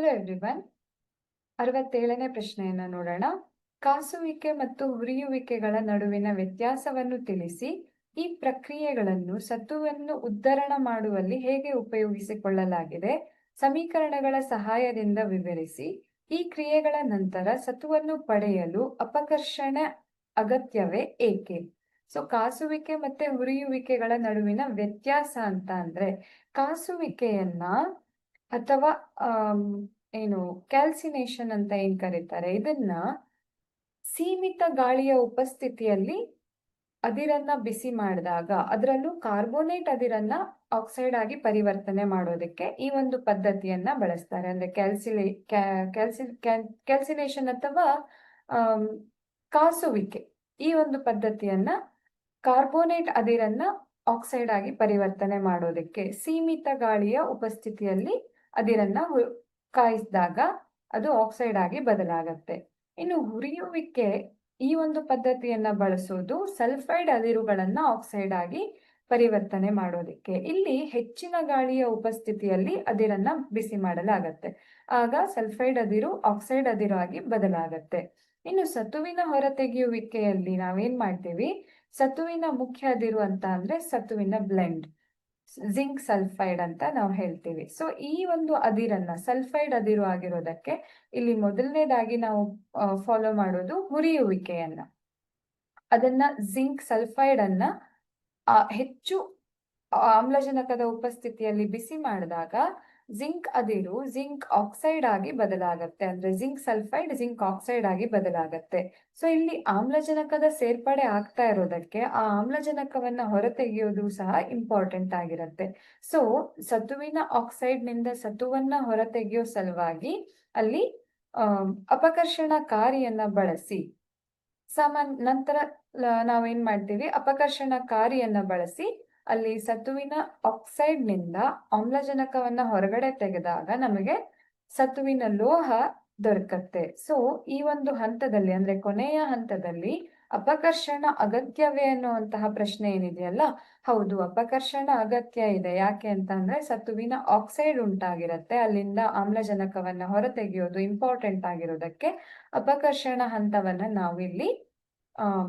Hello everyone ಅರವತ್ತೇಳನೇ ಪ್ರಶ್ನೆಯನ್ನ ನೋಡೋಣ. ಕಾಸುವಿಕೆ ಮತ್ತು ಹುರಿಯುವಿಕೆಗಳ ನಡುವಿನ ವ್ಯತ್ಯಾಸವನ್ನು ತಿಳಿಸಿ, ಈ ಪ್ರಕ್ರಿಯೆಗಳನ್ನು ಸತ್ತುವನ್ನು ಉದ್ಧರಣ ಮಾಡುವಲ್ಲಿ ಹೇಗೆ ಉಪಯೋಗಿಸಿಕೊಳ್ಳಲಾಗಿದೆ, ಸಮೀಕರಣಗಳ ಸಹಾಯದಿಂದ ವಿವರಿಸಿ, ಈ ಕ್ರಿಯೆಗಳ ನಂತರ ಸತುವನ್ನು ಪಡೆಯಲು ಅಪಕರ್ಷಣ ಅಗತ್ಯವೇ ಏಕೆ? ಸೊ ಕಾಸುವಿಕೆ ಮತ್ತೆ ಹುರಿಯುವಿಕೆಗಳ ನಡುವಿನ ವ್ಯತ್ಯಾಸ ಅಂತ ಅಂದ್ರೆ, ಕಾಸುವಿಕೆಯನ್ನ ಅಥವಾ ಏನು ಕ್ಯಾಲ್ಸಿನೇಷನ್ ಅಂತ ಏನ್ ಕರೀತಾರೆ? ಇದನ್ನ ಸೀಮಿತ ಗಾಳಿಯ ಉಪಸ್ಥಿತಿಯಲ್ಲಿ ಅದಿರನ್ನ ಬಿಸಿ ಮಾಡಿದಾಗ ಅದರಲ್ಲೂ ಕಾರ್ಬೋನೇಟ್ ಅದಿರನ್ನ ಆಕ್ಸೈಡ್ ಆಗಿ ಪರಿವರ್ತನೆ ಮಾಡೋದಕ್ಕೆ ಈ ಒಂದು ಪದ್ಧತಿಯನ್ನ ಬಳಸ್ತಾರೆ. ಅಂದ್ರೆ ಕ್ಯಾಲ್ಸಿಲೇ ಕ್ಯಾಲ್ಸಿ ಕ್ಯಾಲ್ಸಿನೇಷನ್ ಅಥವಾ ಕಾಸುವಿಕೆ ಈ ಒಂದು ಪದ್ಧತಿಯನ್ನ ಕಾರ್ಬೋನೇಟ್ ಅದಿರನ್ನ ಆಕ್ಸೈಡ್ ಆಗಿ ಪರಿವರ್ತನೆ ಮಾಡೋದಕ್ಕೆ ಸೀಮಿತ ಗಾಳಿಯ ಉಪಸ್ಥಿತಿಯಲ್ಲಿ ಅದಿರನ್ನ ಕಾಯಿಸಿದಾಗ ಅದು ಆಕ್ಸೈಡ್ ಆಗಿ ಬದಲಾಗತ್ತೆ. ಇನ್ನು ಹುರಿಯುವಿಕೆ ಈ ಒಂದು ಪದ್ಧತಿಯನ್ನ ಬಳಸೋದು ಸಲ್ಫೈಡ್ ಅದಿರುಗಳನ್ನ ಆಕ್ಸೈಡ್ ಆಗಿ ಪರಿವರ್ತನೆ ಮಾಡೋದಕ್ಕೆ. ಇಲ್ಲಿ ಹೆಚ್ಚಿನ ಗಾಳಿಯ ಉಪಸ್ಥಿತಿಯಲ್ಲಿ ಅದಿರನ್ನ ಬಿಸಿ ಮಾಡಲಾಗತ್ತೆ. ಆಗ ಸಲ್ಫೈಡ್ ಅದಿರು ಆಕ್ಸೈಡ್ ಅದಿರು ಆಗಿ ಬದಲಾಗತ್ತೆ. ಇನ್ನು ಸತುವಿನ ಹೊರತೆಗೆಯುವಿಕೆಯಲ್ಲಿ ನಾವೇನ್ ಮಾಡ್ತೀವಿ? ಸತುವಿನ ಮುಖ್ಯ ಅದಿರು ಅಂತ ಅಂದ್ರೆ ಸತುವಿನ ಬ್ಲೆಂಡ್ ಜಿಂಕ್ ಸಲ್ಫೈಡ್ ಅಂತ ನಾವು ಹೇಳ್ತೀವಿ. ಸೊ ಈ ಒಂದು ಅದಿರನ್ನ ಸಲ್ಫೈಡ್ ಅದಿರು ಆಗಿರೋದಕ್ಕೆ ಇಲ್ಲಿ ಮೊದಲನೇದಾಗಿ ನಾವು ಫಾಲೋ ಮಾಡೋದು ಹುರಿಯುವಿಕೆಯನ್ನ ಅದನ್ನ ಜಿಂಕ್ ಸಲ್ಫೈಡ್ ಅನ್ನ ಹೆಚ್ಚು ಆಮ್ಲಜನಕದ ಉಪಸ್ಥಿತಿಯಲ್ಲಿ ಬಿಸಿ ಮಾಡಿದಾಗ ಜಿಂಕ್ ಅದಿರು, ಜಿಂಕ್ ಆಕ್ಸೈಡ್ ಆಗಿ ಬದಲಾಗತ್ತೆ. ಅಂದ್ರೆ ಜಿಂಕ್ ಸಲ್ಫೈಡ್, ಜಿಂಕ್ ಆಕ್ಸೈಡ್ ಆಗಿ ಬದಲಾಗತ್ತೆ. ಸೊ ಇಲ್ಲಿ ಆಮ್ಲಜನಕದ ಸೇರ್ಪಡೆ ಆಗ್ತಾ ಇರೋದಕ್ಕೆ ಆ ಆಮ್ಲಜನಕವನ್ನ ಹೊರತೆಗೆಯೋದು ಸಹ ಇಂಪಾರ್ಟೆಂಟ್ ಆಗಿರತ್ತೆ. ಸೊ ಸತುವಿನ ಆಕ್ಸೈಡ್ನಿಂದ ಸತುವನ್ನ ಹೊರತೆಗೆಯೋ ಸಲುವಾಗಿ ಅಲ್ಲಿ ಅಪಕರ್ಷಣ ಅಪಕರ್ಷಣಕಾರಿಯನ್ನ ಬಳಸಿ ಸಾಮಾನ್ ನಂತರ ನಾವೇನ್ ಮಾಡ್ತೀವಿ? ಅಪಕರ್ಷಣಕಾರಿಯನ್ನ ಬಳಸಿ ಅಲ್ಲಿ ಸತುವಿನ ಆಕ್ಸೈಡ್ನಿಂದ ಆಮ್ಲಜನಕವನ್ನ ಹೊರಗಡೆ ತೆಗೆದಾಗ ನಮಗೆ ಸತುವಿನ ಲೋಹ ದೊರಕತ್ತೆ. ಸೊ ಈ ಒಂದು ಹಂತದಲ್ಲಿ, ಅಂದ್ರೆ ಕೊನೆಯ ಹಂತದಲ್ಲಿ ಅಪಕರ್ಷಣ ಅಗತ್ಯವೇ ಅನ್ನುವಂತಹ ಪ್ರಶ್ನೆ ಏನಿದೆಯಲ್ಲ? ಹೌದು, ಅಪಕರ್ಷಣ ಅಗತ್ಯ ಇದೆ. ಯಾಕೆ ಅಂತ ಅಂದ್ರೆ ಸತುವಿನ ಆಕ್ಸೈಡ್ ಉಂಟಾಗಿರತ್ತೆ. ಅಲ್ಲಿಂದ ಆಮ್ಲಜನಕವನ್ನ ಹೊರತೆಗೆಯೋದು ಇಂಪಾರ್ಟೆಂಟ್ ಆಗಿರೋದಕ್ಕೆ ಅಪಕರ್ಷಣ ಹಂತವನ್ನ ನಾವಿಲ್ಲಿ ಅಹ್